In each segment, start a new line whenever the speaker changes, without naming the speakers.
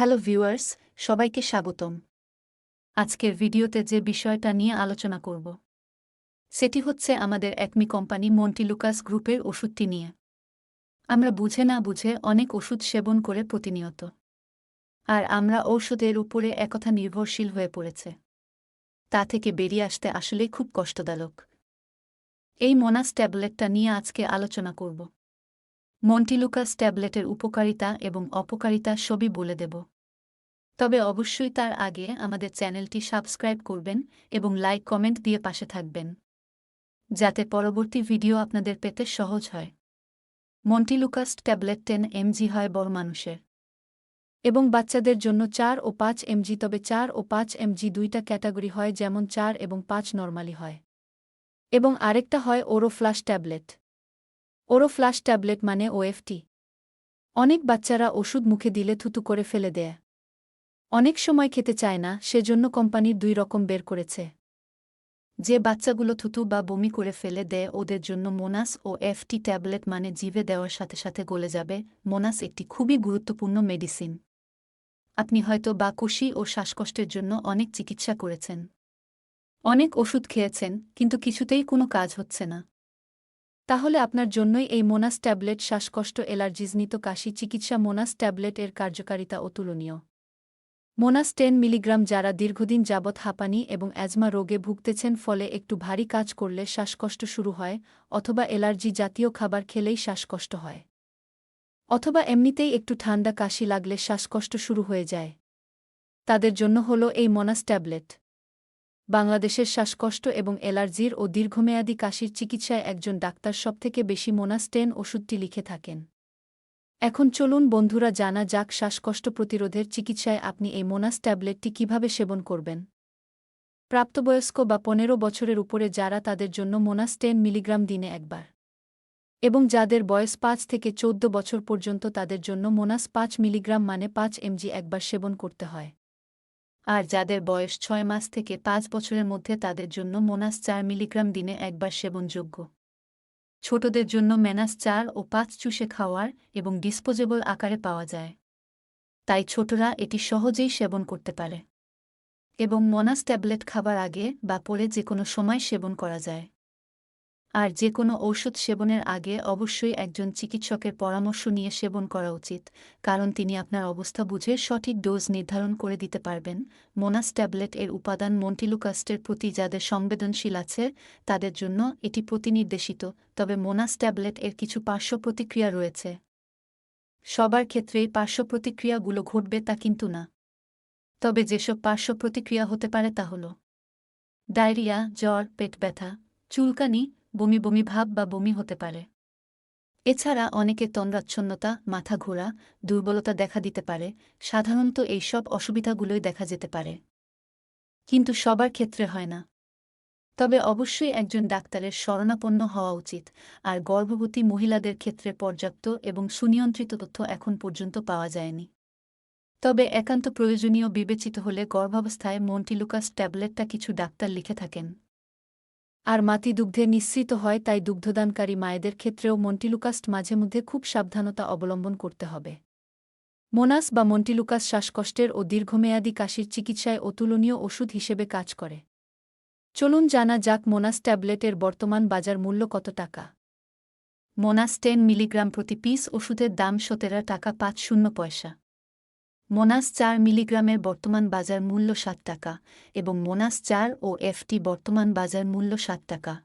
Hello viewers, সবাইকে স্বাগতম। আজকের ভিডিওতে যে বিষয়টা নিয়ে আলোচনা করব, সেটি হচ্ছে আমাদের একমি কোম্পানি মন্টিলুকাস গ্রুপের ওষুধটি নিয়ে। আমরা বুঝে না বুঝে অনেক ওষুধ সেবন করে প্রতিনিয়ত, আর আমরা ঔষধের উপরে একথা নির্ভরশীল হয়ে পড়েছে। তা থেকে বেরিয়ে আসতে আসলেই খুব কষ্টদায়ক। এই মোনাস ট্যাবলেটটা নিয়ে আজকে আলোচনা করব। মন্টিলুকাস ট্যাবলেটের উপকারিতা এবং অপকারিতা সবই বলে দেব। তবে অবশ্যই তার আগে আমাদের চ্যানেলটি সাবস্ক্রাইব করবেন এবং লাইক, কমেন্ট দিয়ে পাশে থাকবেন। যাতে পরবর্তী ভিডিও আপনাদের পেতে সহজ হয়। মন্টিলুকাস ট্যাবলেট টেন এমজি হয় বড় মানুষের। এবং বাচ্চাদের জন্য চার ও পাঁচ এমজি, তবে চার ও পাঁচ এমজি দুইটা ক্যাটাগরি হয় যেমন চার এবং পাঁচ নর্মালি হয়। এবং আরেকটা হয় oro flash tablet. Oro flash tablet মানে ওএফটি অনেক বাচ্চারা ওষুধ মুখে দিলে থুতু করে ফেলে দেয়। অনেক সময় খেতে চায় না, সেজন্য কোম্পানির দুই রকম বের করেছে। যে বাচ্চাগুলো থুতু বা বমি করে ফেলে দেয়, ওদের জন্য মোনাস ও এফটি ট্যাবলেট মানে জিভে দেওয়ার সাথে সাথে গলে যাবে। মোনাস একটি খুবই গুরুত্বপূর্ণ মেডিসিন। আপনি হয়তো বাকুশি ও শ্বাসকষ্টের জন্য অনেক চিকিৎসা করেছেন। অনেক ওষুধ খেয়েছেন, কিন্তু কিছুতেই কোনো কাজ হচ্ছে না। তাহলে আপনার জন্যই এই মোনাস ট্যাবলেট, শ্বাসকষ্ট এলার্জিজনিত কাশি, চিকিৎসা মোনাস ট্যাবলেট এর কার্যকারিতা অতুলনীয়। মোনাস টেন মিলিগ্রাম যারা দীর্ঘদিন যাবৎ হাঁপানি এবং অ্যাজমা রোগে ভুগতেছেন ফলে একটু ভারী কাজ করলে শ্বাসকষ্ট শুরু হয়, অথবা এলার্জি জাতীয় খাবার খেলেই শ্বাসকষ্ট হয়। অথবা এমনিতেই একটু ঠান্ডা কাশি লাগলে শ্বাসকষ্ট শুরু হয়ে যায়। তাদের জন্য হল এই মোনাস ট্যাবলেট। বাংলাদেশের শ্বাসকষ্ট এবং অ্যালার্জির ও দীর্ঘমেয়াদী কাশির চিকিৎসায় একজন ডাক্তার সবথেকে বেশি মোনাস্টেন ওষুধটি লিখে থাকেন। এখন চলুন বন্ধুরা জানা যাক শ্বাসকষ্ট প্রতিরোধের চিকিৎসায় আপনি এই মোনাস ট্যাবলেটটি কীভাবে সেবন করবেন। প্রাপ্তবয়স্ক বা পনেরো বছরের উপরে যারা তাদের জন্য মোনাস টেন মিলিগ্রাম দিনে একবার এবং যাদের বয়স পাঁচ থেকে চৌদ্দ বছর পর্যন্ত তাদের জন্য মোনাস পাঁচ মিলিগ্রাম মানে পাঁচ এমজি একবার সেবন করতে হয়। আর যাদের বয়স ছয় মাস থেকে পাঁচ বছরের মধ্যে তাদের জন্য মোনাস চার মিলিগ্রাম দিনে একবার সেবনযোগ্য। ছোটদের জন্য ম্যানাস চার ও পাঁচ চুষে খাওয়ার এবং ডিসপোজেবল আকারে পাওয়া যায়। তাই ছোটরা এটি সহজেই সেবন করতে পারে। এবং মনাস ট্যাবলেট খাবার আগে বা পরে যে কোনো সময় সেবন করা যায়। আর যে কোনো ঔষধ সেবনের আগে অবশ্যই একজন চিকিৎসকের পরামর্শ নিয়ে সেবন করা উচিত, কারণ তিনি আপনার অবস্থা বুঝে সঠিক ডোজ নির্ধারণ করে দিতে পারবেন। মোনাস ট্যাবলেট এর উপাদান মন্টিলুকাস্টের প্রতি যাদের সংবেদনশীল আছে, তাদের জন্য এটি প্রতিনির্দেশিত, তবে মোনাস ট্যাবলেট এর কিছু পার্শ্ব প্রতিক্রিয়া রয়েছে। সবার ক্ষেত্রেই পার্শ্ব প্রতিক্রিয়াগুলো ঘটবে তা কিন্তু না। তবে যেসব পার্শ্ব প্রতিক্রিয়া হতে পারে তা হল, ডায়রিয়া, জ্বর, পেট ব্যথা, চুলকানি বমি বমি ভাব বা বমি হতে পারে। এছাড়া অনেকে তন্দ্রাচ্ছন্নতা, মাথা ঘোরা, দুর্বলতা দেখা দিতে পারে, সাধারণত এই সব অসুবিধাগুলোই দেখা যেতে পারে। কিন্তু সবার ক্ষেত্রে হয় না। তবে অবশ্যই একজন ডাক্তারের শরণাপন্ন হওয়া উচিত, আর গর্ভবতী মহিলাদের ক্ষেত্রে পর্যাপ্ত এবং সুনিয়ন্ত্রিত তথ্য এখন পর্যন্ত পাওয়া যায়নি। তবে একান্ত প্রয়োজনীয় বিবেচিত হলে গর্ভাবস্থায় মন্টিলুকাস ট্যাবলেটটা কিছু ডাক্তার লিখে থাকেন। আর মাতি দুগ্ধে নিঃসৃত হয়, তাই দুগ্ধদানকারী মায়েদের ক্ষেত্রেও মন্টিলুকাস্ট মাঝে মধ্যে খুব সাবধানতা অবলম্বন করতে হবে। মোনাস বা মন্টিলুকাস শ্বাসকষ্টের ও দীর্ঘমেয়াদী কাশির চিকিৎসায় অতুলনীয় ওষুধ হিসেবে কাজ করে। চলুন জানা যাক মোনাস ট্যাবলেটের বর্তমান বাজার মূল্য কত টাকা। মোনাস টেন মিলিগ্রাম প্রতি পিস, ওষুধের দাম সতেরো টাকা পাঁচ শূন্য পয়সা। মোনাস চার মিলিগ্রামের বর্তমান বাজার মূল্য সাত টাকা এবং মোনাস চার ও এফটি বর্তমান বাজার মূল্য সাত টাকা।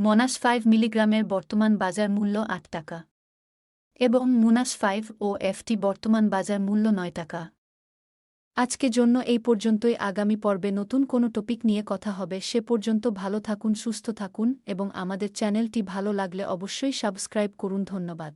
মোনাস ফাইভ মিলিগ্রামের বর্তমান বাজার মূল্য আট টাকা এবং মোনাস ফাইভ ও এফটি বর্তমান বাজার মূল্য নয় টাকা। আজকে জন্য এই পর্যন্তই। আগামী পর্বে নতুন কোনো টপিক নিয়ে কথা হবে। সে পর্যন্ত ভালো থাকুন, সুস্থ থাকুন এবং আমাদের চ্যানেলটি ভালো লাগলে অবশ্যই সাবস্ক্রাইব করুন। ধন্যবাদ।